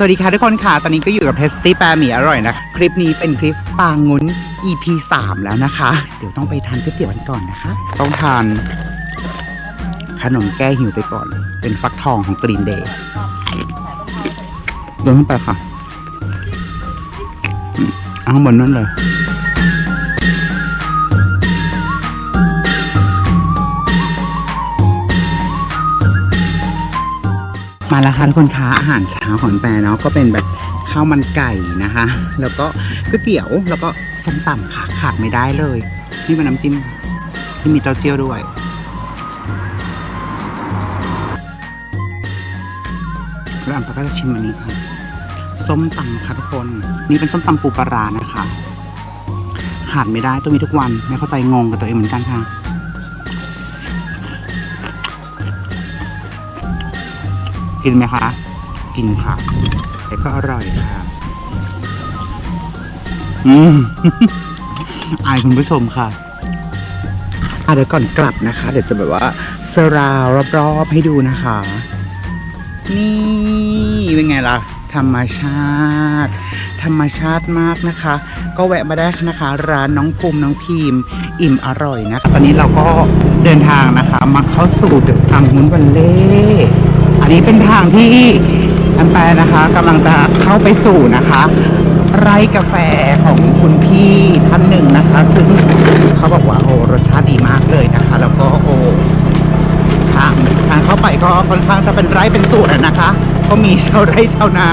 สวัสดีค่ะทุกคนค่ะ ตอนนี้ก็อยู่กับเทสตี้แปรหมี่อร่อยนะ คลิปนี้เป็นคลิปปางงุ้น EP 3 แล้วนะคะ เดี๋ยวต้องไปทานก๋วยเตี๋ยวกันก่อนนะคะ ต้องทานขนมแก้หิวไปก่อน เป็นฟักทองของกรีนเดย์เดินขึ้นไปค่ะเอาข้างบนนั่นเลย มาแล้วค่ะทุกคนคะอาหารเช้าของแปรเนาะก็เป็นแบบข้าวมันไก่นะคะ แล้วก็ก๋วยเตี๋ยวแล้วก็ส้มตำค่ะขาดไม่ได้เลย นี่เป็นน้ำจิ้มที่มีเต้าเจี้ยวด้วยแล้วอันก็จะชิมอันนี้ค่ะส้มตำค่ะทุกคนนี่เป็นส้มตำปูปลารานะคะขาดไม่ได้ต้องมีทุกวันไม่เข้าใจงงกับตัวเองเหมือนกันค่ะ กินไหมคะ กินค่ะแต่ก็อร่อยค่ะ อืม อายคุณผู้ชมค่ะอะเดี๋ยวก่อนกลับนะคะ เดี๋ยวจะแบบว่าสราวรอบๆให้ดูนะคะ นี่เป็นไงล่ะ ธรรมชาติ ธรรมชาติมากนะคะ ก็แวะมาได้นะคะ ร้านน้องภูมิน้องพิมพ์อิ่มอร่อยนะคะตอนนี้เราก็เดินทางนะคะ มาเข้าสู่จุดทางมุนวันเล่ อันนี้เป็นทางที่อันแปรนะคะกำลังจะเข้าไปสู่นะคะ ไร่กาแฟของคุณพี่ท่านหนึ่งนะคะ ซึ่งเขาบอกว่าโอ้รสชาติดีมากเลยนะคะ แล้วก็โอ้ทางทางเข้าไปก็ค่อนข้างจะเป็นไร่เป็นสวนนะคะ ก็มีชาวไร่ชาวนา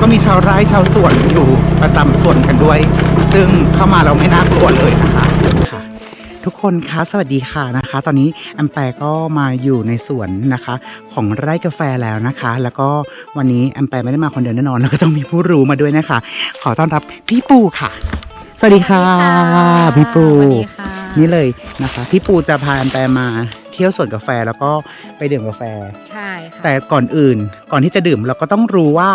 ก็มีชาวไร่ชาวสวนอยู่ประจำส่วนกันด้วย ซึ่งเข้ามาเราไม่น่ากลัวเลยนะคะ ทุกคนคะสวัสดีค่ะนะคะ ตอนนี้แอมแปรก็มาอยู่ในสวนนะคะ ของไร่กาแฟแล้วนะคะ แล้วก็วันนี้แอมแปรไม่ได้มาคนเดียวแน่นอนแล้วก็ต้องมีผู้รู้มาด้วยนะคะ ขอต้อนรับพี่ปูค่ะ สวัสดีค่ะ พี่ปูสวัสดีค่ะ นี่เลยนะคะพี่ปูจะพาแอมแปรมาเที่ยวสวนกาแฟแล้วก็ไปดื่มกาแฟ ใช่ค่ะแต่ก่อนอื่นก่อนที่จะดื่มเราก็ต้องรู้ว่า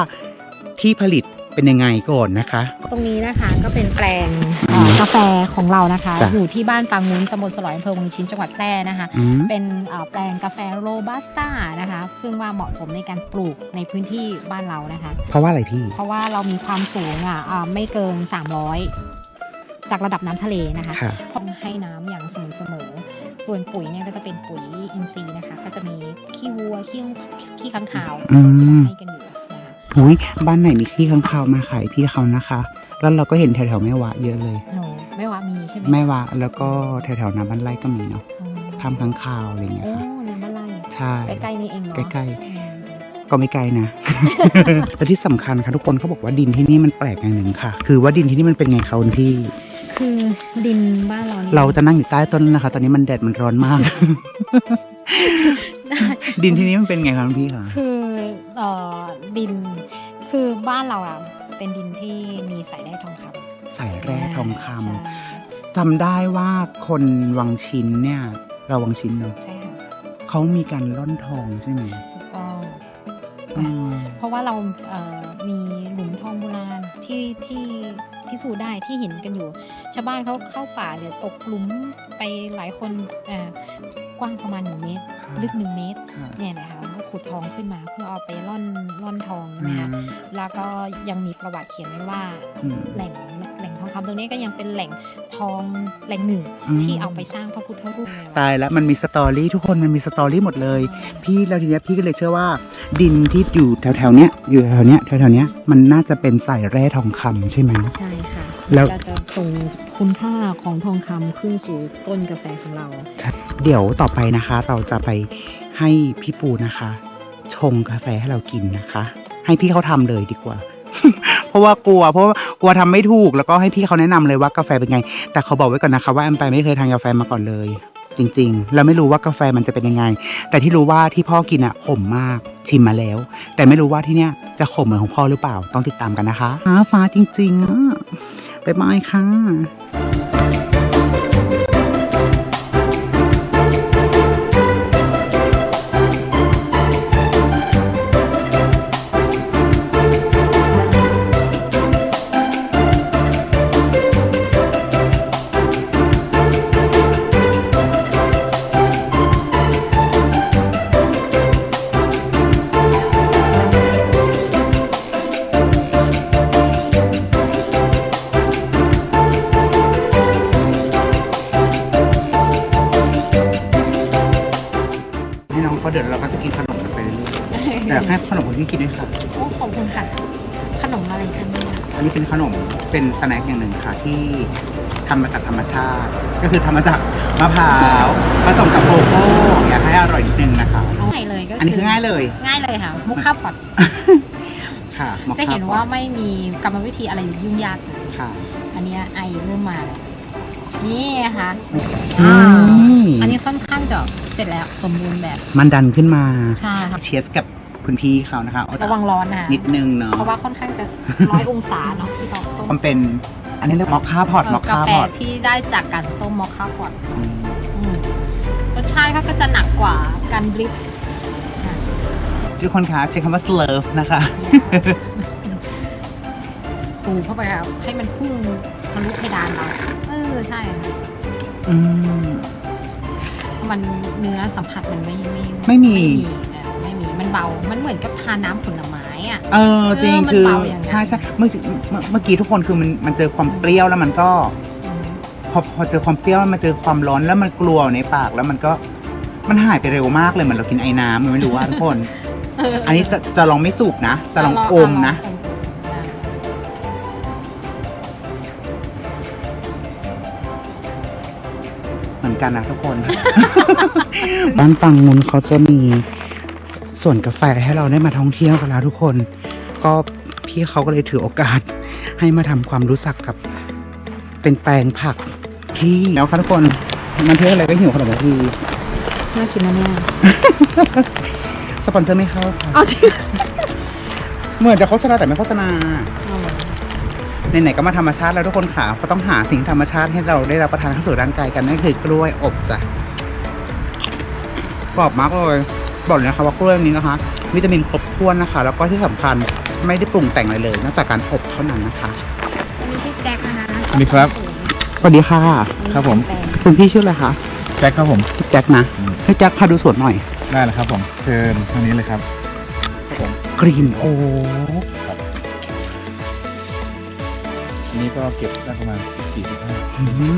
ที่ผลิต เป็นยังไงก่อนนะคะ ตรงนี้นะคะก็เป็นแปลงเอ่อกาแฟของเรานะคะ จ้ะอยู่ที่บ้านปางมุ้นตำบลสลอยอำเภอวังชิ้นจังหวัดแพร่นะคะ อืม เป็นเอ่อแปลงกาแฟโรบัสต้านะคะ ซึ่งว่าเหมาะสมในการปลูกในพื้นที่บ้านเรานะคะ เพราะว่าอะไรพี่ เพราะว่าเรามีความสูงอะอ่าไม่เกิน 300 จากระดับน้ำทะเลนะคะค่ะ ต้องให้น้ำอย่างสม่ำเสมอ ส่วนปุ๋ยเนี่ยก็จะเป็นปุ๋ยอินทรีย์นะคะ ก็จะมีขี้วัวขี้ขี้ค้างคาวอืม ให้กันอยู่นะคะ อุ้ยบ้านไหนมีขี้ข้างคาวมาขายพี่เขานะคะ แล้วเราก็เห็นแถวๆแม่วะเยอะเลยโอ้ไม่ว่ามีใช่ไหมแม่วะแล้วก็แถวๆน้ำบ้านไร่ก็มีเนาะอืมทำข้างคาวอะไรอย่างเงี้ยโอ้ค่ะน้ำบ้านไร่ใช่ ใกล้ๆนี่เองเนาะใกล้อืมก็ไม่ไกลนะ แต่ที่สำคัญค่ะทุกคนเขาบอกว่าดินที่นี่มันแปลกอย่างหนึ่งค่ะ คือว่าดินที่นี่มันเป็นไงคะคุณพี่ คือดินบ้านเรานี่ย เราจะนั่งอยู่ใต้ต้นนะคะ ตอนนี้มันแดดมันร้อนมากดินที่นี่มันเป็นไงคะคุณพี่คะคือเอ่อ ดินคือบ้านเราอะเป็นดินที่มีสายแร่ทองคำใส่แร่ทองคำใช่จำได้ว่าคนวังชินเนี่ย เราวังชินเนาะใช่ค่ะเขามีการล่อนทองใช่ไหมถูกต้องอืมเพราะว่าเราเอ่อมีหลุมทองโบราณที่ที่พิสูจน์ได้ที่เห็นกันอยู่ ชาวบ้านเขาเข้าป่าเนี่ยตกหลุมไปหลายคนเอ่อ กว้างประมาณหนึ่งเมตร ลึกหนึ่งเมตรค่ะเนี่ยนะคะเขาขุดทองขึ้นมาเพื่อเอาไปร่อนร่อนทองอืนะคะมแล้วก็ยังมีประวัติเขียนไว้ว่าอืมแหล่งแหล่งทองคำตรงนี้ก็ยังเป็นแหล่งทองแหล่งหนึ่งอืมที่เอาไปสร้างพระพุทธรูปตายแล้วมันมีสตอรี่ทุกคนมันมีสตอรี่หมดเลย พี่แล้วทีเนี้ยพี่ก็เลยเชื่อว่า ดินที่อยู่แถวๆเนี้ยอยู่แถวๆเนี้ยแถวๆเนี้ยมันน่าจะเป็นสายแร่ทองคำใช่ไหมใช่ค่ะแล้วก็จะส่งคุณค่าของทองคำขึ้นสู่ต้นกาแฟของเรา เดี๋ยวต่อไปนะคะ เราจะไปให้พี่ปูนะคะ ชงกาแฟให้เรากินนะคะ ให้พี่เขาทำเลยดีกว่า เพราะว่ากลัว เพราะกลัวทำไม่ถูกแล้วก็ให้พี่เขาแนะนำเลยว่ากาแฟเป็นไง แต่เขาบอกไว้ก่อนนะคะ ว่าแอมไปไม่เคยทานกาแฟมาก่อนเลย จริงๆแล้วไม่รู้ว่ากาแฟมันจะเป็นยังไง แต่ที่รู้ว่าที่พ่อกินอะขมมากชิมมาแล้ว แต่ไม่รู้ว่าที่เนี้ยจะขมเหมือนของพ่อหรือเปล่าต้องติดตามกันนะคะฟ้าฟ้าจริงๆอะบ๊ายบายค่ะ ให้ขนมคนที่กินด้วยค่ะ โอ้ขอบคุณค่ะ ขนมอะไรคะเนี่ยอันนี้เป็นขนมเป็นสแน็คอย่างหนึ่งค่ะที่ทำมาจากธรรมชาติ ก็คือทำมาจากมะพร้าวผสมกับโกโก้อยากให้อร่อยนิดนึงนะคะ ง่ายเลยก็อันนี้คือง่ายเลย ง่ายเลยค่ะ มุกข้าวผัดค่ะมอคค่จะเห็นว่าไม่มีกรรมวิธีอะไรยุ่งยากค่ะ อันเนี้ยไอเริ่มมาแล้วนี่นะคะอืม อันนี้ค่อนข้างจะเสร็จแล้วสมบูรณ์แบบ มันดันขึ้นมา ใช่ค่ะ เชียสกับ คุณพี่เขานะคะเอาระวังร้อนนะคะนิดนึงเนาะเพราะว่าค่อนข้างจะร้อยองศาเนาะที่เราต้มมันเป็น อันนี้เรียกมอคค่าพอตเอ่มออคค่ากาแฟพอตที่ได้จากการต้มมอคค่าพอตอืมรสชาติเขาก็จะหนักกว่าการดริปอะทุกคนคะใช้คำว่า slurve นะคะ สูบเข้าไปครับให้มันพุ่งทะลุเพดานเราเออใช่ค่ะอืม มันเนื้อสัมผัสมันไม่ไม่ไม่มีเออไม่มีมันเบา มันเหมือนกับทานน้ำผลไม้อะ เออจริงเออมันคือเบาอย่างนั้น ใช่ใช่เมื่อกี้เมื่อเมื่อกี้ทุกคนคือมันมันเจอความเปรี้ยวแล้วมันก็อืมพอพอเจอความเปรี้ยวมันเจอความร้อนแล้วมันกลัวในปากแล้วมันก็มันหายไปเร็วมากเลยเหมือนเรากินไอ้น้ำมันไม่รู้ว่าทุกคน เอออันนี้จะจะลองไม่สูบนะ จะลองอมนะ ลองอมอะเหมือนกันนะทุกคน บ้านปังมุนเขาจะมี ส่วนกาแฟให้เราได้มาท่องเที่ยวกันแล้วทุกคน ก็พี่เขาก็เลยถือโอกาส ให้มาทำความรู้จักกับเป็นแปลงผักที่แล้วค่ะทุกคนมันเที่ยวอะไรก็หิวขนมทีน่ากินนะเนี่ยสปอนเซอร์ไม่เข้าค่ะเอาจริงเหมือนจะโฆษณาแต่ไม่โฆษณาเอาเหรอไหนๆก็มาธรรมชาติแล้วทุกคนขาก็ต้องหาสิ่งธรรมชาติให้เราได้รับประทานเข้าสู่ร่างกายกันนั่นคือกล้วยอบจ้ะกรอบมากเลย บอกเลยนะคะว่ากล้วยนี้นะคะ วิตามินครบถ้วนนะคะ แล้วก็ที่สำคัญไม่ได้ปรุงแต่งอะไรเลยนอกจากการอบเท่านั้นนะคะอันนี้พี่แจ็คนะคะสวัสดีครับสวัสดีค่ะครับผมแปลงคุณพี่ชื่ออะไรคะแจ็คครับผมพี่แจ็คนะอืมให้แจ็คพาดูสวนหน่อยได้แล้วครับผมเชิญทางนี้เลยครับครับผมกรีนโอ๊กอันนี้ก็เก็บได้ประมาณ14 15อืมนี่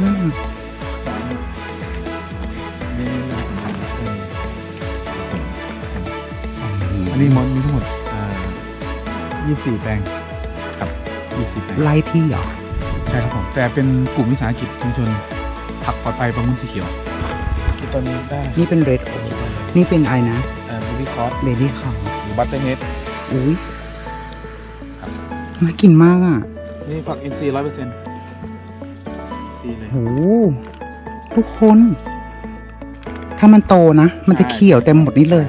นนี้มดมีทั้งหมดอ่า24แปลงครับ24แปลงไล่ที่เหรอ ใช่ครับผม แต่เป็นกลุ่มวิสาหกิจชุมชนผักปลอดภัยบางมุนสีเขียวคือตอนนี้ได้นี่เป็นเรดโอ๊นี่เป็นอะไรนะอ่าเบบี้คอร์สเบบี้คอร์หรือบัตเตอร์เมดอุ้ยครับน่ากินมากอะ นี่ผักอินทรีย์ร้อยเปอร์เซ็นต์ซีเลยโหทุกคน ถ้ามันโตนะ มันจะเขียวเต็มหมดนี้เลย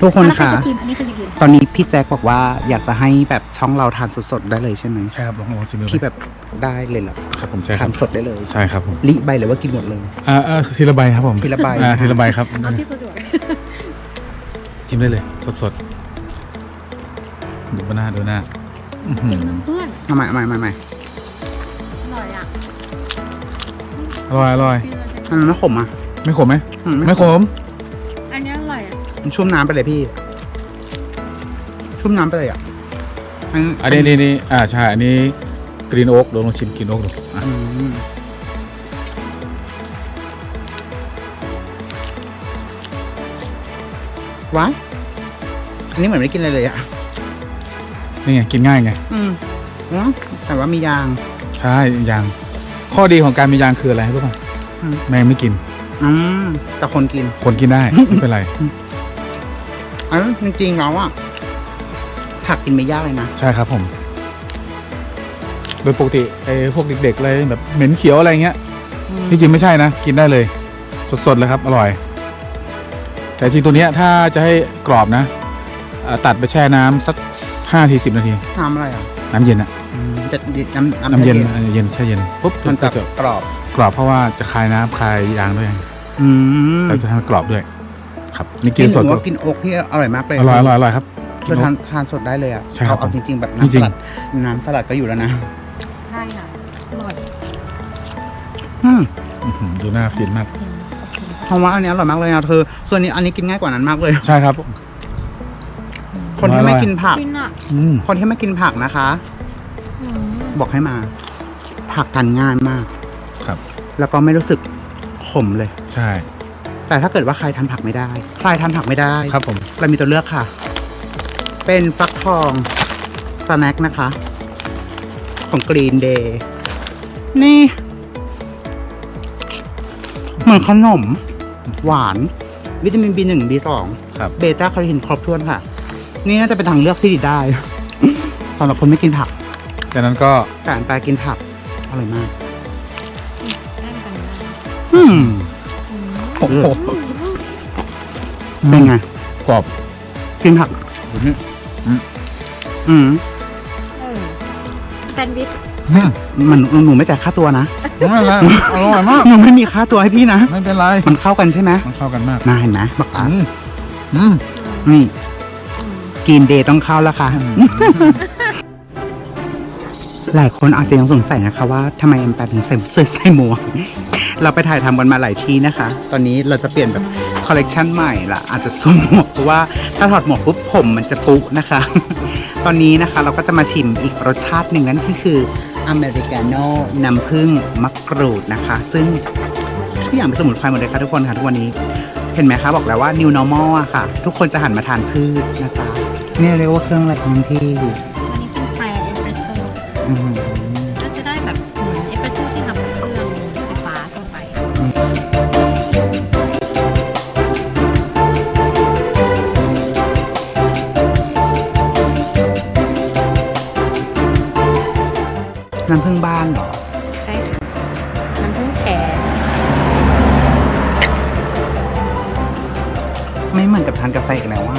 ทุกคนแล้วใรค่ะจะกินอันนี้คือจะกินตอนนี้พี่แจ็คบอกว่าอยากจะให้แบบช่องเราทานสดๆได้เลยใช่ไหมใช่ครับลองลองชิมดูพี่แบบได้เลยเหรอครับผมใช่คทารับนสดได้เลยใช่ครับผมลิใบหรือว่ากินหมดเลย อ่าอ่าทีละใบครับผมทีละใบ อ่าทีละใบครับเอาที่สะดวกชิมได้เลยสดสดๆดูหน้าดูหน้าอื้อหืกินอเพื่อนมาใหม่ใหม่ใหม่ใหม่ๆอร่อยอะอร่อยอร่อยอันนั้นไม่ขมอะไม่ขมไหมอืไม่ขม มันชุ่มน้ำไปเลยพี่ ชุ่มน้ำไปเลยอะอันอันนี้นี่นี่อ่าใช่อันนี้กรีนโอ๊กลองลองชิมกรีนโอ๊กดูอะอืมว้ายอันนี้เหมือนไม่ได้กินอะไรเลยอะ นี่ไงกินง่ายไงอืมอืมแต่ว่ามียาง ใช่ยาง ข้อดีของการมียางคืออะไรรู้ป่ะอืม แมงไม่กิน อืมแต่คนกิน คนกินได้ ไม่เป็นไร อันนั้นจริงๆแล้วอะผักกินไม่ยากเลยนะ ใช่ครับผม โดยปกติไอ้พวกเด็กๆเลยแบบเหม็นเขียวอะไรเงี้ยที่จริงไม่ใช่นะ กินได้เลย สดๆเลยครับ อร่อย แต่จริงตัวเนี้ยถ้าจะให้กรอบนะอ่าตัดไปแช่น้ำสักห้าทีสิบนาทีน้ำอะไรอะ น้ำเย็นอะอืมจะน้ำน้ำเย็นแช่อ่าเย็นแช่เย็นปุ๊บมันจะก็จะกรอบ กรอบเพราะว่าจะคายน้ำคายยางด้วยอืมแล้วจะทำให้กรอบด้วย ครับนี่กิกินนสสดดว่ากินโอ๊กที่อร่อยมากเลยอร่อยอร่อยอร่อยครับคือทานทานสดได้เลยอะใช่ครับเอาเอาจริง ๆ แบบจน้ำริสงๆลัดน้ำสลัดก็อยู่แล้วนะใช่ค่ะอร่อยอืมอื้อหือดูหน้าฟินมากจริงขอบคุณเพราะว่าอันนี้อร่อยมากเลยอะเธอส่วนนี้อันนี้กินง่ายกว่านั้นมากเลย ใช่ครับ คนที่อร่ไม่อยกินผัก ฟินอะอืมคนที่ไม่กินผักนะคะ อืมบอกให้มา ผักทานง่ายมาก ครับ แล้วก็ไม่รู้สึกขมเลย ใช่ แต่ถ้าเกิดว่าใครทานผักไม่ได้ ใครทานผักไม่ได้ครับผม เรามีตัวเลือกค่ะ เป็นฟักทองสแน็คนะคะ ของกรีนเดย์นี่เหมือนขนม หวาน วิตามิน B1 B2 ครับ เบต้าแคโรทีนครบถ้วนค่ะ นี่น่าจะเป็นทางเลือกที่ดีได้ สำหรับคนไม่กินผัก จากนั้นก็แต่อันแปลกินผักอร่อยมาก นั่งกันนะอืมอืม โอ้โหเป็นไงกรอบกินผักแบบนี้อืมเออแซนด์วิชอืมมันหนูไม่จ่ายค่าตัวนะไม่เป็นไรอร่อยมากหนูไม่มีค่าตัวให้พี่นะไม่เป็นไรมันเข้ากันใช่ไหมมันเข้ากันมากน่าเห็นไหมบอกอะอืมอืมนี่อืมกินเดย์ต้องเข้าแล้วค่ะ หลายคนอาจจะยังสงสัยนะคะว่าทำไมแอมแปดถึงใส่เสื้อใส่หมวก เราไปถ่ายทำกันมาหลายที่นะคะ ตอนนี้เราจะเปลี่ยนแบบคอลเลกชันใหม่ละอาจจะสวมหมวกเพราะว่าถ้าถอดหมวกปุ๊บผมมันจะปุนะคะ ตอนนี้นะคะเราก็จะมาชิมอีกรสชาติหนึ่งนั่นก็คืออเมริกาโน่น้ำผึ้งมะกรูดนะคะ ซึ่งทุกอย่างเป็นสมุนไพรหมดเลยค่ะทุกคนค่ะทุกวันนี้เห็นไหมคะบอกแล้วว่า new normal อะค่ะ ทุกคนจะหันมาทานพืชนะจ๊ะนี่เรียกว่าเครื่องอะไรของพี่อันนี้เป็นแฟร์เอสเปรสโซ่ อืม น้ำผึ้งบ้านเหรอ ใช่ค่ะน้ำผึ้งแขนไม่เหมือนกับทานกาแฟอีกแล้วว่า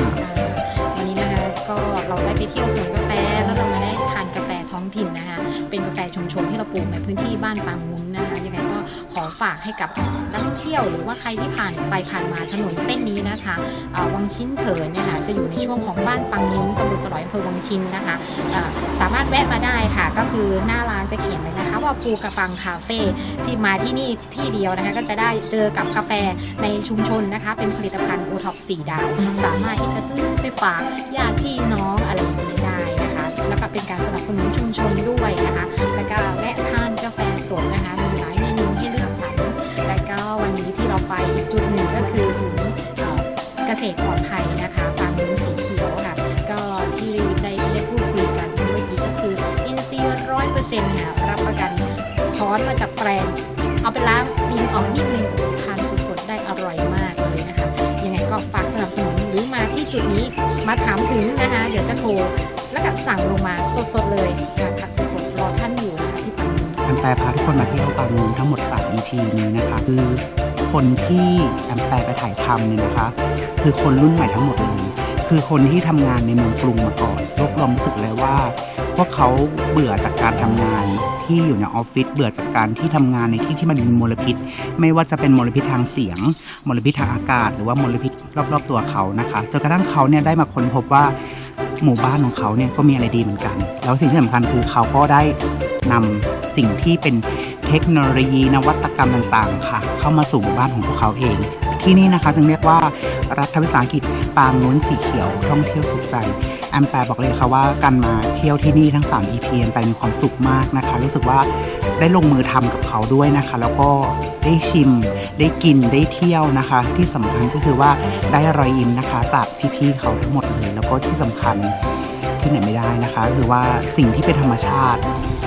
วันนี้นะคะก็เราได้ไปเที่ยวสวนกาแฟแล้วเรามาได้ทานกาแฟท้องถิ่นนะคะ เป็นกาแฟชุมชนที่เราปลูกในพื้นที่บ้านปางมุ้นนะคะยังไงก็ ขอฝากให้กับนักท่องเที่ยว หรือว่าใครที่ผ่านไปผ่านมาถนนเส้นนี้นะคะวังชิ้นเถินเนี่ยค่ะจะอยู่ในช่วงของบ้านปางมุ้นตำบลสลอยอำเภอวังชินนะคะสามารถแวะมาได้ค่ะ ก็คือหน้าร้านจะเขียนเลยนะคะ ว่าภูกระปังคาเฟ่ที่มาที่นี่ที่เดียวนะคะก็จะได้เจอกับกาแฟในชุมชนนะคะ เป็นผลิตภัณฑ์โอท็อป4ดาว สามารถที่จะซื้อไปฝากญาติพี่น้องอะไรอย่างนี้ได้นะคะ แล้วก็เป็นการสนับสนุนชุมชนด้วยนะคะ แล้วก็แวะทานกาแฟสดนะคะ ษตรปลอดภัยนะคะฟาร์มลุ้นสีเขียวค่ะ ก็ที่ได้ได้พูดคุยกันเมื่อกี้ก็คืออินซีร้อยเปอร์เซ็นต์ค่ะรับประกันถอนมาจากแปลง เอาไปล้างดินออกนิดนึงทานสดๆได้อร่อยมากเลยนะคะยังไงก็ฝากสนับสนุนหรือมาที่จุดนี้มาถามถึงนะคะเดี๋ยวจะโทรแล้วก็สั่งลงมาสดๆเลยค่ะผักสดๆรอท่านอยู่นะคะที่ปังมุนแอมแปรพาทุกคนมาเที่ยวปางนูนทั้งหมด3 EP นี้นะคะคือ คนที่แอมแปรไปถ่ายทำเนี่ยนะคะ คือคนรุ่นใหม่ทั้งหมดเลยคือคนที่ทำงานในเมืองกรุงมาก่อนรวบรวมรู้สึกเลยว่า พวกเขาเบื่อจากการทำงานที่อยู่ในออฟฟิศเบื่อจากการที่ทำงานในที่ที่มันมีมลพิษ ไม่ว่าจะเป็นมลพิษทางเสียง มลพิษทางอากาศ หรือว่ามลพิษรอบๆตัวเขานะคะจนกระทั่งเขาเนี่ยได้มาค้นพบว่าหมู่บ้านของเขาเนี่ยก็มีอะไรดีเหมือนกัน แล้วสิ่งที่สำคัญคือเขาก็ได้นำสิ่งที่เป็น เทคโนโลยีนวัตกรรมต่างๆ ค่ะ เข้ามาสู่หมู่บ้านของพวกเขาเอง ที่นี่นะคะจึงเรียกว่ารัฐวิสาหกิจปางนุ้นสีเขียวท่องเที่ยวสุขใจแอมแปรบอกเลยค่ะว่าการมาเที่ยวที่นี่ทั้ง 3 EP แอมแปรมีความสุขมากนะคะ รู้สึกว่าได้ลงมือทำกับเขาด้วยนะคะ แล้วก็ได้ชิม ได้กินได้เที่ยวนะคะ ที่สำคัญก็คือว่าได้รอยยิ้มนะคะ จากพี่ๆเขาทั้งหมดเลยแล้วก็ที่สำคัญที่ไหนไม่ได้นะคะ คือว่าสิ่งที่เป็นธรรมชาติ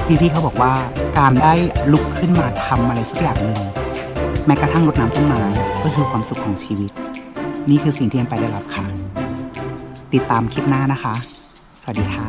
พี่ที่เขาบอกว่าการได้ลุกขึ้นมาทำอะไรสักอย่างหนึ่งแม้กระทั่งรดน้ำต้นไม้ก็คือความสุขของชีวิต นี่คือสิ่งที่แอมไปได้รับค่ะ ติดตามคลิปหน้านะคะ สวัสดีค่ะ